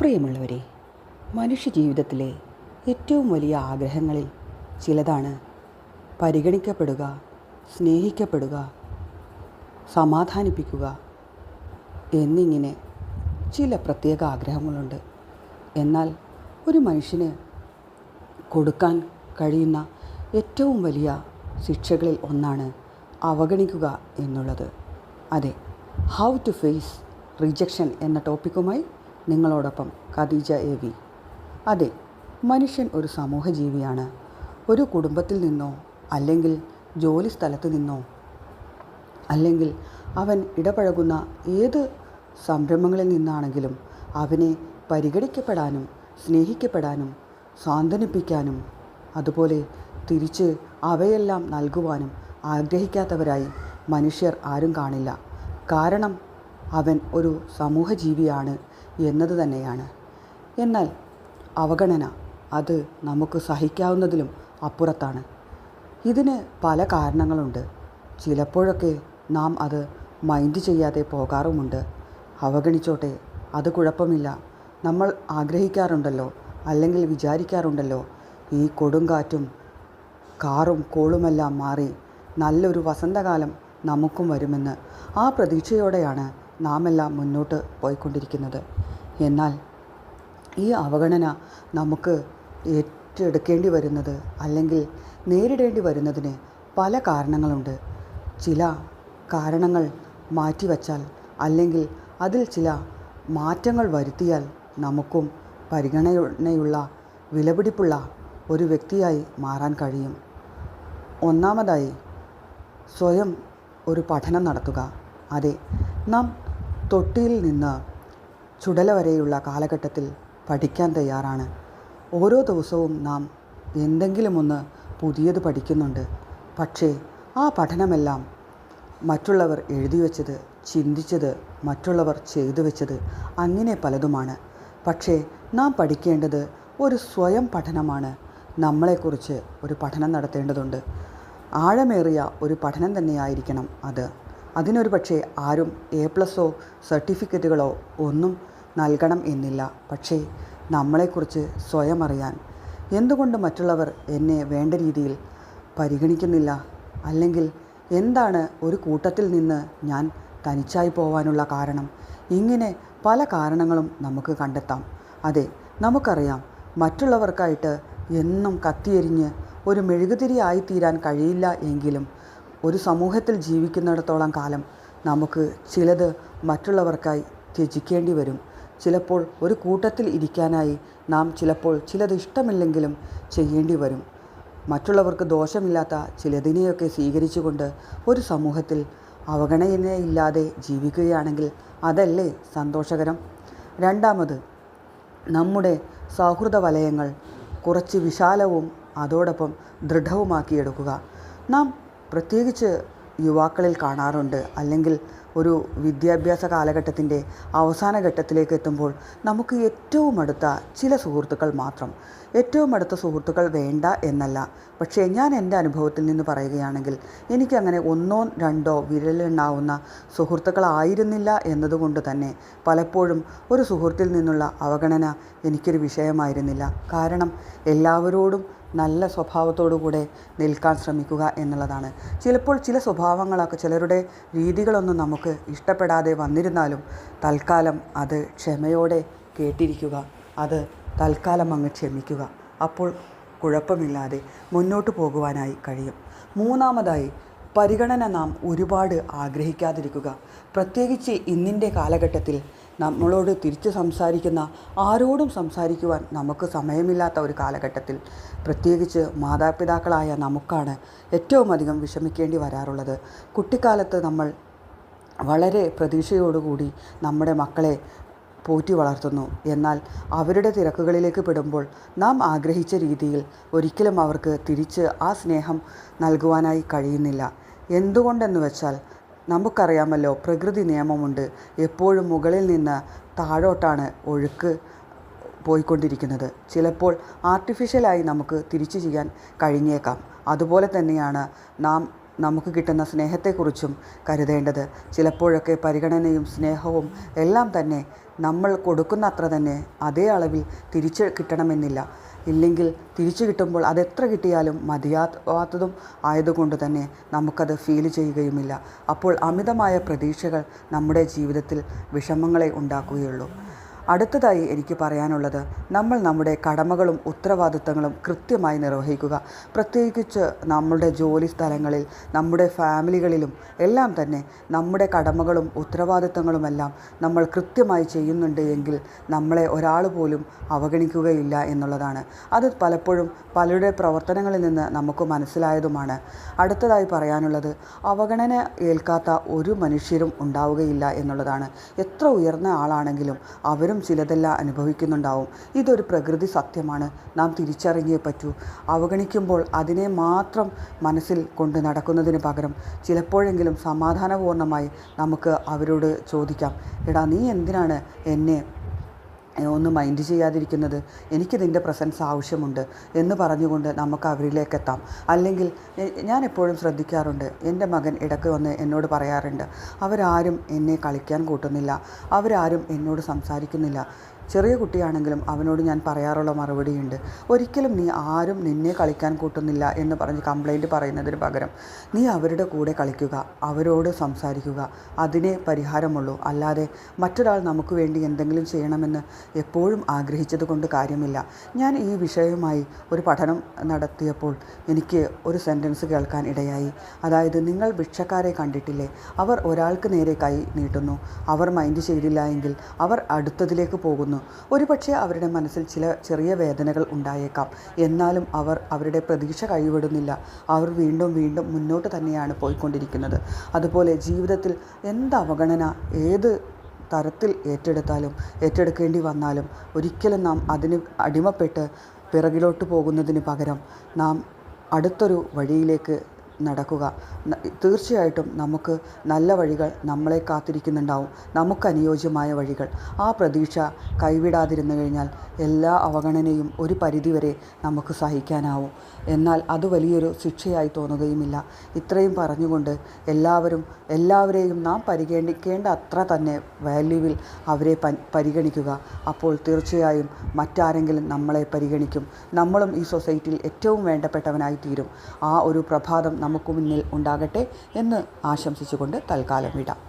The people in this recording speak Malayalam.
പ്രിയമുള്ളവരെ മനുഷ്യജീവിതത്തിലെ ഏറ്റവും വലിയ ആഗ്രഹങ്ങളിൽ ചിലതാണ് പരിഗണിക്കപ്പെടുക സ്നേഹിക്കപ്പെടുക സമാധാനിപ്പിക്കുക എന്നിങ്ങനെ ചില പ്രത്യേക ആഗ്രഹങ്ങളുണ്ട്. എന്നാൽ ഒരു മനുഷ്യന് കൊടുക്കാൻ കഴിയുന്ന ഏറ്റവും വലിയ ശിക്ഷകളിൽ ഒന്നാണ് അവഗണിക്കുക എന്നുള്ളത്. അതെ ഹൗ ടു ഫേസ് റിജക്ഷൻ എന്ന ടോപ്പിക്കുമായി നിങ്ങളോടൊപ്പം ഖദീജ എ വി. അതെ മനുഷ്യൻ ഒരു സമൂഹ ജീവിയാണ് ഒരു കുടുംബത്തിൽ നിന്നോ അല്ലെങ്കിൽ ജോലി സ്ഥലത്ത് നിന്നോ അല്ലെങ്കിൽ അവൻ ഇടപഴകുന്ന ഏത് സംരംഭങ്ങളിൽ നിന്നാണെങ്കിലും അവനെ പരിഗണിക്കപ്പെടാനും സ്നേഹിക്കപ്പെടാനും സാന്ത്വനിപ്പിക്കാനും അതുപോലെ തിരിച്ച് അവയെല്ലാം നൽകുവാനും ആഗ്രഹിക്കാത്തവരായി മനുഷ്യർ ആരും കാണില്ല. കാരണം അവൻ ഒരു സമൂഹജീവിയാണ് എന്നത് തന്നെയാണ്. എന്നാൽ അവഗണന അത് നമുക്ക് സഹിക്കാവുന്നതിലും അപ്പുറത്താണ്. ഇതിന് പല കാരണങ്ങളുണ്ട്. ചിലപ്പോഴൊക്കെ നാം അത് മൈൻഡ് ചെയ്യാതെ പോകാറുമുണ്ട്. അവഗണിച്ചോട്ടെ അത് കുഴപ്പമില്ല. നമ്മൾ ആഗ്രഹിക്കാറുണ്ടല്ലോ അല്ലെങ്കിൽ വിചാരിക്കാറുണ്ടല്ലോ. ഈ കൊടുങ്കാറ്റും കാറും കോളുമെല്ലാം മാറി നല്ലൊരു വസന്തകാലം നമുക്കും വരുമെന്ന് ആ പ്രതീക്ഷയോടെയാണ് നാം എല്ലാം മുന്നോട്ട് പോയിക്കൊണ്ടിരിക്കുന്നത്. എന്നാൽ ഈ അവഗണന നമുക്ക് ഏറ്റെടുക്കേണ്ടി വരുന്നത് അല്ലെങ്കിൽ നേരിടേണ്ടി വരുന്നതിന് പല കാരണങ്ങളുണ്ട്. ചില കാരണങ്ങൾ മാറ്റിവച്ചാൽ അല്ലെങ്കിൽ അതിൽ ചില മാറ്റങ്ങൾ വരുത്തിയാൽ നമുക്കും പരിഗണനയുള്ള വിലപിടിപ്പുള്ള ഒരു വ്യക്തിയായി മാറാൻ കഴിയും. ഒന്നാമതായി സ്വയം ഒരു പഠനം നടത്തുക. അതെ നാം തൊട്ടിയിൽ നിന്ന് ചുടല വരെയുള്ള കാലഘട്ടത്തിൽ പഠിക്കാൻ തയ്യാറാണ്. ഓരോ ദിവസവും നാം എന്തെങ്കിലുമൊന്ന് പുതിയത് പഠിക്കുന്നുണ്ട്. പക്ഷേ ആ പഠനമെല്ലാം മറ്റുള്ളവർ എഴുതി വച്ചത് ചിന്തിച്ചത് മറ്റുള്ളവർ ചെയ്തു വെച്ചത് അങ്ങനെ പലതുമാണ്. പക്ഷേ നാം പഠിക്കേണ്ടത് ഒരു സ്വയം പഠനമാണ്. നമ്മളെക്കുറിച്ച് ഒരു പഠനം നടത്തേണ്ടതുണ്ട്. ആഴമേറിയ ഒരു പഠനം തന്നെയായിരിക്കണം അത്. അതിനൊരു പക്ഷേ ആരും എ പ്ലസോ സർട്ടിഫിക്കറ്റുകളോ ഒന്നും നൽകണം എന്നില്ല. പക്ഷേ നമ്മളെക്കുറിച്ച് സ്വയം അറിയാൻ എന്തുകൊണ്ട് മറ്റുള്ളവർ എന്നെ വേണ്ട രീതിയിൽ പരിഗണിക്കുന്നില്ല? അല്ലെങ്കിൽ എന്താണ് ഒരു കൂട്ടത്തിൽ നിന്ന് ഞാൻ തനിച്ചായി പോവാനുള്ള കാരണം? ഇങ്ങനെ പല കാരണങ്ങളും നമുക്ക് കണ്ടെത്താം. അതെ നമുക്കറിയാം മറ്റുള്ളവർക്കായിട്ട് എന്നും കത്തിയെരിഞ്ഞ് ഒരു മെഴുകുതിരി ആയിത്തീരാൻ കഴിയില്ല എങ്കിലും ഒരു സമൂഹത്തിൽ ജീവിക്കുന്നിടത്തോളം കാലം നമുക്ക് ചിലത് മറ്റുള്ളവർക്കായി ത്യജിക്കേണ്ടി വരും. ചിലപ്പോൾ ഒരു കൂട്ടത്തിൽ ഇരിക്കാനായി നാം ചിലപ്പോൾ ചിലത് ഇഷ്ടമില്ലെങ്കിലും ചെയ്യേണ്ടി വരും. മറ്റുള്ളവർക്ക് ദോഷമില്ലാത്ത ചിലതിനെയൊക്കെ സ്വീകരിച്ചുകൊണ്ട് ഒരു സമൂഹത്തിൽ അവഗണനയില്ലാതെ ജീവിക്കുകയാണെങ്കിൽ അതല്ലേ സന്തോഷകരം? രണ്ടാമത് നമ്മുടെ സൗഹൃദ വലയങ്ങൾ കുറച്ച് വിശാലവും അതോടൊപ്പം ദൃഢവുമാക്കിയെടുക്കുക. നാം പ്രത്യേകിച്ച് യുവാക്കളിൽ കാണാറുണ്ട്. അല്ലെങ്കിൽ ഒരു വിദ്യാഭ്യാസ കാലഘട്ടത്തിന്റെ അവസാന ഘട്ടത്തിലേക്ക് എത്തുമ്പോൾ നമുക്ക് ഏറ്റവും അടുത്ത ചില സുഹൃത്തുക്കൾ മാത്രം. ഏറ്റവും അടുത്ത സുഹൃത്തുക്കൾ വേണ്ട എന്നല്ല. പക്ഷേ ഞാൻ എന്റെ അനുഭവത്തിൽ നിന്ന് പറയുകയാണെങ്കിൽ എനിക്കങ്ങനെ ഒന്നോ രണ്ടോ വിരലെണ്ണാവുന്ന സുഹൃത്തുക്കളായിരുന്നില്ല എന്നതുകൊണ്ട് തന്നെ പലപ്പോഴും ഒരു സുഹൃത്തിൽ നിന്നുള്ള അവഗണന എനിക്കൊരു വിഷയമായിരുന്നില്ല. കാരണം എല്ലാവരോടും നല്ല സ്വഭാവത്തോടുകൂടെ നിൽക്കാൻ ശ്രമിക്കുക എന്നുള്ളതാണ്. ചിലപ്പോൾ ചില സ്വഭാവങ്ങളൊക്കെ ചിലരുടെ രീതികളൊന്നും നമുക്ക് ഇഷ്ടപ്പെടാതെ വന്നിരുന്നാലും തൽക്കാലം അത് ക്ഷമയോടെ കേട്ടിരിക്കുക. അത് തൽക്കാലം അങ്ങ് ക്ഷമിക്കുക. അപ്പോൾ കുഴപ്പമില്ലാതെ മുന്നോട്ട് പോകുവാനായി കഴിയും. മൂന്നാമതായി പരിഗണന നാം ഒരുപാട് ആഗ്രഹിക്കാതിരിക്കുക. പ്രത്യേകിച്ച് ഇന്നിന്റെ കാലഘട്ടത്തിൽ നമ്മളോട് തിരിച്ച് സംസാരിക്കുന്ന ആരോടും സംസാരിക്കുവാൻ നമുക്ക് സമയമില്ലാത്ത ഒരു കാലഘട്ടത്തിൽ പ്രത്യേകിച്ച് മാതാപിതാക്കളായ നമുക്കാണ് ഏറ്റവും അധികം വിഷമിക്കേണ്ടി വരാറുള്ളത്. കുട്ടിക്കാലത്ത് നമ്മൾ വളരെ പ്രതീക്ഷയോടുകൂടി നമ്മുടെ മക്കളെ പോറ്റി വളർത്തുന്നു. എന്നാൽ അവരുടെ തിരക്കുകളിലേക്ക് പെടുമ്പോൾ നാം ആഗ്രഹിച്ച രീതിയിൽ ഒരിക്കലും അവർക്ക് തിരിച്ച് ആ സ്നേഹം നൽകുവാനായി കഴിയുന്നില്ല. എന്തുകൊണ്ടെന്ന് വെച്ചാൽ നമുക്കറിയാമല്ലോ പ്രകൃതി നിയമമുണ്ട്. എപ്പോഴും മുകളിൽ നിന്ന് താഴോട്ടാണ് ഒഴുക്ക് പോയിക്കൊണ്ടിരിക്കുന്നത്. ചിലപ്പോൾ ആർട്ടിഫിഷ്യലായി നമുക്ക് തിരിച്ചു ചെയ്യാൻ കഴിഞ്ഞേക്കാം. അതുപോലെ തന്നെയാണ് നാം നമുക്ക് കിട്ടുന്ന സ്നേഹത്തെക്കുറിച്ചും കരുതേണ്ടത്. ചിലപ്പോഴൊക്കെ പരിഗണനയും സ്നേഹവും എല്ലാം തന്നെ നമ്മൾ കൊടുക്കുന്ന അത്ര തന്നെ അതേ അളവിൽ തിരിച്ച് കിട്ടണമെന്നില്ല. ഇല്ലെങ്കിൽ തിരിച്ചു കിട്ടുമ്പോൾ അതെത്ര കിട്ടിയാലും മതിയാവാത്തതും ആയതുകൊണ്ട് തന്നെ നമുക്കത് ഫീൽ ചെയ്യുകയുമില്ല. അപ്പോൾ അമിതമായ പ്രതീക്ഷകൾ നമ്മുടെ ജീവിതത്തിൽ വിഷമങ്ങളെ ഉണ്ടാക്കുകയുള്ളൂ. അടുത്തതായി എനിക്ക് പറയാനുള്ളത് നമ്മൾ നമ്മുടെ കടമകളും ഉത്തരവാദിത്തങ്ങളും കൃത്യമായി നിർവഹിക്കുക. പ്രത്യേകിച്ച് നമ്മുടെ ജോലി സ്ഥലങ്ങളിൽ നമ്മുടെ ഫാമിലികളിലും എല്ലാം തന്നെ നമ്മുടെ കടമകളും ഉത്തരവാദിത്തങ്ങളുമെല്ലാം നമ്മൾ കൃത്യമായി ചെയ്യുന്നുണ്ട് എങ്കിൽ നമ്മളെ ഒരാൾ പോലും അവഗണിക്കുകയില്ല എന്നുള്ളതാണ്. അത് പലപ്പോഴും പലരുടെ പ്രവർത്തനങ്ങളിൽ നിന്ന് നമുക്ക് മനസ്സിലായതുമാണ്. അടുത്തതായി പറയാനുള്ളത് അവഗണന ഏൽക്കാത്ത ഒരു മനുഷ്യരും ഉണ്ടാവുകയില്ല എന്നുള്ളതാണ്. എത്ര ഉയർന്ന ആളാണെങ്കിലും അവരും ചിലതെല്ലാം അനുഭവിക്കുന്നുണ്ടാവും. ഇതൊരു പ്രകൃതി സത്യമാണ്. നാം തിരിച്ചറിഞ്ഞേ പറ്റൂ. അവഗണിക്കുമ്പോൾ അതിനെ മാത്രം മനസ്സിൽ കൊണ്ട് നടക്കുന്നതിന് പകരം ചിലപ്പോഴെങ്കിലും സമാധാനപൂർണമായി നമുക്ക് അവരോട് ചോദിക്കാം. എടാ നീ എന്തിനാണ് എന്നെ ഒന്ന് മൈൻഡ് ചെയ്യാതിരിക്കുന്നത് എനിക്ക് നിന്റെ പ്രസൻസ് ആവശ്യമുണ്ട് എന്ന് പറഞ്ഞുകൊണ്ട് നമുക്ക് അവരിലേക്ക് എത്താം. അല്ലെങ്കിൽ ഞാൻ എപ്പോഴും ശ്രദ്ധിക്കാറുണ്ട് എന്റെ മകൻ ഇടയ്ക്ക് വന്ന് എന്നോട് പറയാറുണ്ട് അവരാരും എന്നെ കളിക്കാൻ കൂട്ടുന്നില്ല അവരാരും എന്നോട് സംസാരിക്കുന്നില്ല. ചെറിയ കുട്ടിയാണെങ്കിലും അവനോട് ഞാൻ പറയാറുള്ള മറുപടിയുണ്ട്. ഒരിക്കലും നീ ആരും നിന്നെ കളിക്കാൻ കൂട്ടുന്നില്ല എന്ന് പറഞ്ഞ് കംപ്ലൈന്റ് പറയുന്നതിന് പകരം നീ അവരുടെ കൂടെ കളിക്കുക അവരോട് സംസാരിക്കുക അതിനെ പരിഹാരമുള്ളൂ. അല്ലാതെ മറ്റൊരാൾ നമുക്ക് വേണ്ടി എന്തെങ്കിലും ചെയ്യണമെന്ന് എപ്പോഴും ആഗ്രഹിച്ചത് കൊണ്ട് കാര്യമില്ല. ഞാൻ ഈ വിഷയവുമായി ഒരു പഠനം നടത്തിയപ്പോൾ എനിക്ക് ഒരു സെന്റൻസ് കേൾക്കാൻ ഇടയായി. അതായത് നിങ്ങൾ ഭിക്ഷക്കാരെ കണ്ടിട്ടില്ലേ? അവർ ഒരാൾക്ക് നേരെ കൈ നീട്ടുന്നു. അവർ മൈൻഡ് ചെയ്തില്ല എങ്കിൽ അവർ അടുത്തതിലേക്ക് പോകുന്നു. ഒരുപക്ഷെ അവരുടെ മനസ്സിൽ ചില ചെറിയ വേദനകൾ ഉണ്ടായേക്കാം. എന്നാലും അവർ അവരുടെ പ്രതീക്ഷ കൈവിടുന്നില്ല. അവർ വീണ്ടും വീണ്ടും മുന്നോട്ട് തന്നെയാണ് പോയിക്കൊണ്ടിരിക്കുന്നത്. അതുപോലെ ജീവിതത്തിൽ എന്ത് അവഗണന ഏത് തരത്തിൽ ഏറ്റെടുത്താലും ഏറ്റെടുക്കേണ്ടി വന്നാലും ഒരിക്കലും നാം അതിന് അടിമപ്പെട്ട് പിറകിലോട്ട് പോകുന്നതിന് പകരം നാം അടുത്തൊരു വഴിയിലേക്ക് നടക്കുക. തീർച്ചയായിട്ടും നമുക്ക് നല്ല വഴികൾ നമ്മളെ കാത്തിരിക്കുന്നുണ്ടാവും. നമുക്ക് അനുയോജ്യമായ വഴികൾ. ആ പ്രതീക്ഷ കൈവിടാതിരുന്നു കഴിഞ്ഞാൽ എല്ലാ അവഗണനയും ഒരു പരിധിവരെ നമുക്ക് സഹിക്കാനാവും. എന്നാൽ അത് വലിയൊരു ശിക്ഷയായി തോന്നുകയുമില്ല. ഇത്രയും പറഞ്ഞുകൊണ്ട് എല്ലാവരും എല്ലാവരെയും നാം പരിഗണിക്കേണ്ട അത്ര തന്നെ വാല്യൂവിൽ അവരെ പരിഗണിക്കുക. അപ്പോൾ തീർച്ചയായും മറ്റാരെങ്കിലും നമ്മളെ പരിഗണിക്കും. നമ്മളും ഈ സൊസൈറ്റിയിൽ ഏറ്റവും വേണ്ടപ്പെട്ടവനായി തീരും ആ ഒരു പ്രഭാതം നമുക്ക് മുന്നിൽ ഉണ്ടാകട്ടെ എന്ന് ആശംസിച്ചുകൊണ്ട് തൽക്കാലം വിടാം.